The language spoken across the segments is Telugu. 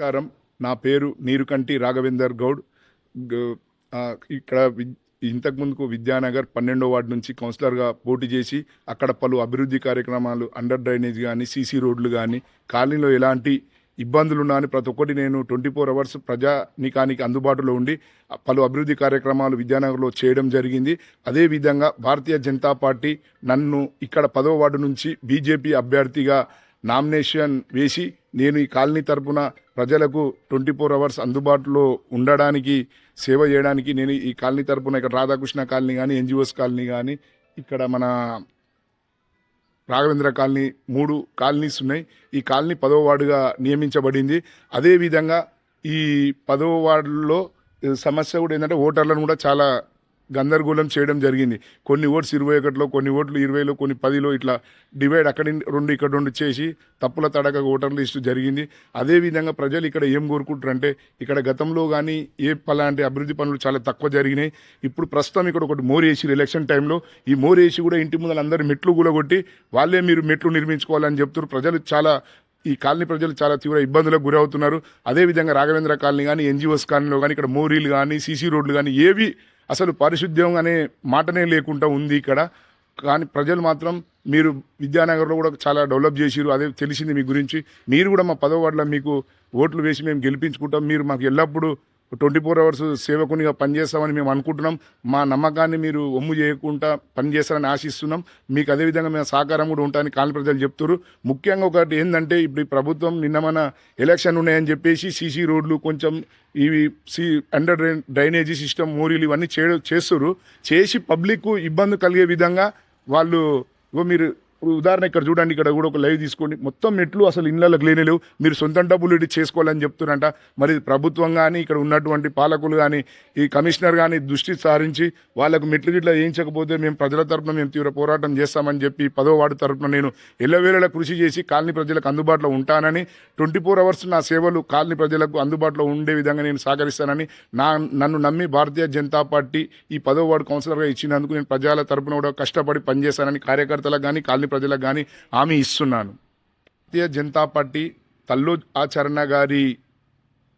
నమస్కారం. నా పేరు నీరుకంటి రాఘవేందర్ గౌడ్. ఇక్కడ వి- ఇంతకుముందుకు విద్యానగర్ పన్నెండో వార్డు నుంచి కౌన్సిలర్గా పోటీ చేసి అక్కడ పలు అభివృద్ధి కార్యక్రమాలు అండర్ డ్రైనేజ్ కానీ సీసీ రోడ్లు కానీ కాలనీలో ఎలాంటి ఇబ్బందులు ఉన్నా అని ప్రతి ఒక్కటి నేను ట్వంటీ ఫోర్ అవర్స్ ప్రజానికానికి అందుబాటులో ఉండి పలు అభివృద్ధి కార్యక్రమాలు విద్యానగర్లో చేయడం జరిగింది. అదేవిధంగా భారతీయ జనతా పార్టీ నన్ను ఇక్కడ పదో వార్డు నుంచి బీజేపీ అభ్యర్థిగా నామినేషన్ వేసి నేను ఈ కాలనీ తరపున ప్రజలకు ట్వంటీ ఫోర్ అవర్స్ అందుబాటులో ఉండడానికి సేవ చేయడానికి నేను ఈ కాలనీ తరపున ఇక్కడ రాధాకృష్ణ కాలనీ కానీ ఎన్జిఓస్ కాలనీ కానీ ఇక్కడ మన రాఘవేంద్ర కాలనీ మూడు కాలనీస్ ఉన్నాయి. ఈ కాలనీ పదవ వార్డుగా నియమించబడింది. అదేవిధంగా ఈ పదవ వార్డులో సమస్య కూడా ఏంటంటే ఓటర్లను కూడా చాలా గందరగోళం చేయడం జరిగింది. కొన్ని ఓట్స్ ఇరవై ఒకటిలో కొన్ని ఓట్లు ఇరవైలో కొన్ని పదిలో ఇట్లా డివైడ్ అక్కడి రెండు ఇక్కడ రెండు చేసి తప్పుల తడక ఓటర్ లిస్ట్ జరిగింది. అదేవిధంగా ప్రజలు ఇక్కడ ఏం కోరుకుంటారంటే ఇక్కడ గతంలో కానీ ఏ పలాంటి అభివృద్ధి పనులు చాలా తక్కువ జరిగినాయి. ఇప్పుడు ప్రస్తుతం ఇక్కడ ఒకటి మోర్ వేసి ఎలక్షన్ టైంలో ఈ మోర్ వేసి కూడా ఇంటి ముందర అందరు మెట్లు కూలగొట్టి వాళ్ళే మీరు మెట్లు నిర్మించుకోవాలని చెప్తున్నారు. ప్రజలు చాలా ఈ కాలనీ ప్రజలు చాలా తీవ్ర ఇబ్బందులకు గురవుతున్నారు. అదేవిధంగా రాఘవేంద్ర కాలనీ కానీ ఎన్జిఓస్ కాలనీలో కానీ ఇక్కడ మోరీలు కానీ సీసీ రోడ్లు కానీ ఏవి అసలు పారిశుద్ధ్యం అనే మాటనే లేకుండా ఉంది ఇక్కడ. కానీ ప్రజలు మాత్రం మీరు విద్యానగర్లో కూడా చాలా డెవలప్ చేసిరు. అదే తెలిసింది మీ గురించి. మీరు కూడా మా పదవ వార్డులో మీకు ఓట్లు వేసి మేము గెలిపించుకుంటాం. మీరు మాకు ఎల్లప్పుడూ ట్వంటీ ఫోర్ అవర్స్ సేవకునిగా పనిచేస్తామని మేము అనుకుంటున్నాం. మా నమ్మకాన్ని మీరు ఒమ్ము చేయకుండా పనిచేస్తారని ఆశిస్తున్నాం. మీకు అదేవిధంగా మేము సహకారం కూడా ఉంటాయని కాలనీ ప్రజలు చెప్తారు ముఖ్యంగా ఒకటి ఏంటంటే ఇప్పుడు ఈ ప్రభుత్వం నిన్న మన ఎలక్షన్ ఉన్నాయని చెప్పేసి సీసీ రోడ్లు కొంచెం ఇవి సి అండర్ డ్రైనేజీ సిస్టమ్ మోరీలు ఇవన్నీ చే చేస్తారు చేసి పబ్లిక్ ఇబ్బంది కలిగే విధంగా వాళ్ళు ఇగో మీరు ఇప్పుడు ఉదాహరణ ఇక్కడ చూడండి ఇక్కడ కూడా ఒక లైవ్ తీసుకోండి. మొత్తం మెట్లు అసలు ఇళ్ళకి లేనేలేవు మీరు సొంత డబ్బులు ఇటు చేసుకోవాలని చెప్తున్నారంట. మరి ప్రభుత్వం కానీ ఇక్కడ ఉన్నటువంటి పాలకులు కానీ ఈ కమిషనర్ కానీ దృష్టి సారించి వాళ్ళకు మెట్లు గిట్లా వేయించకపోతే మేము ప్రజల తరపున మేము తీవ్ర పోరాటం చేస్తామని చెప్పి పదో వార్డు తరపున నేను ఎల్లవేళలా కృషి చేసి కాలనీ ప్రజలకు అందుబాటులో ఉంటానని ట్వంటీ ఫోర్ అవర్స్ నా సేవలు కాలనీ ప్రజలకు అందుబాటులో ఉండే విధంగా నేను సహకరిస్తానని నా నన్ను నమ్మి భారతీయ జనతా పార్టీ ఈ పదో వార్డు కౌన్సిలర్గా ఇచ్చినందుకు నేను ప్రజల తరపున కూడా కష్టపడి పనిచేస్తానని కార్యకర్తలకు కానీ కాలనీ ప్రజలకు కానీ హామీ ఇస్తున్నాను. భారతీయ జనతా పార్టీ తల్లో ఆచరణ గారి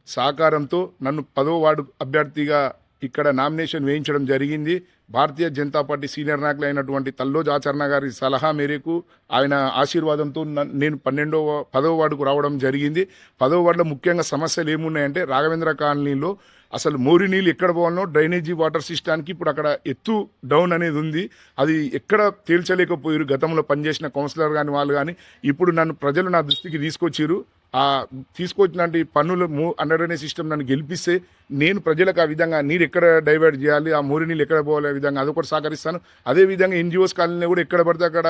సహకారంతో నన్ను పదో వార్డు అభ్యర్థిగా ఇక్కడ నామినేషన్ వేయించడం జరిగింది. భారతీయ జనతా పార్టీ సీనియర్ నాయకులు అయినటువంటి తల్లోజ్ ఆచరణ గారి సలహా మేరకు ఆయన ఆశీర్వాదంతో నేను పన్నెండవ పదవ వార్డుకు రావడం జరిగింది. పదవ వార్డులో ముఖ్యంగా సమస్యలు ఏమున్నాయంటే రాఘవేంద్ర కాలనీలో అసలు మోరి నీళ్ళు ఎక్కడ పోవాలనో డ్రైనేజీ వాటర్ సిస్టానికి ఇప్పుడు అక్కడ ఎత్తు డౌన్ అనేది ఉంది. అది ఎక్కడ తేల్చలేకపోయారు. గతంలో పనిచేసిన కౌన్సిలర్ కానీ వాళ్ళు కానీ ఇప్పుడు నన్ను ప్రజలు నా దృష్టికి తీసుకొచ్చారు తీసుకొచ్చినటువంటి పన్నులు మూ అండర్ సిస్టమ్ నన్ను గెలిపిస్తే నేను ప్రజలకు ఆ విధంగా నీరు ఎక్కడ డైవర్ట్ చేయాలి ఆ మోరి నీళ్ళు ఎక్కడ పోవాలి ఆ విధంగా అదొకటి సహకరిస్తాను. అదేవిధంగా ఎన్జిఓస్ కాలనీ కూడా ఎక్కడ పడితే అక్కడ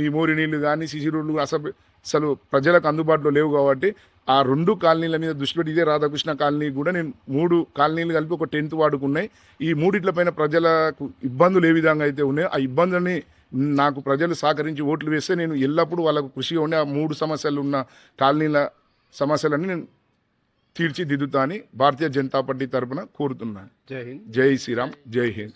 ఈ మోరి నీళ్ళు కానీ శిశిరులు అసలు అసలు ప్రజలకు అందుబాటులో లేవు కాబట్టి ఆ రెండు కాలనీల మీద దృష్టి పెట్టి ఇదే రాధాకృష్ణ కాలనీ కూడా నేను మూడు కాలనీలు కలిపి ఒక టెన్త్ వాడుకున్నాయి ఈ మూడిట్ల పైన ప్రజలకు ఇబ్బందులు ఏ విధంగా అయితే ఉన్నాయో ఆ ఇబ్బందులని నాకు ప్రజలు సహకరించి ఓట్లు వేస్తే నేను ఎల్లప్పుడూ వాళ్ళకు కృషిగా ఉండే ఆ మూడు సమస్యలు ఉన్న కాలనీల సమస్యలన్నీ నేను తీర్చిదిద్దుతా అని భారతీయ జనతా పార్టీ తరపున కోరుతున్నాను. జై హింద్. జై శ్రీరామ్ జై హింద్.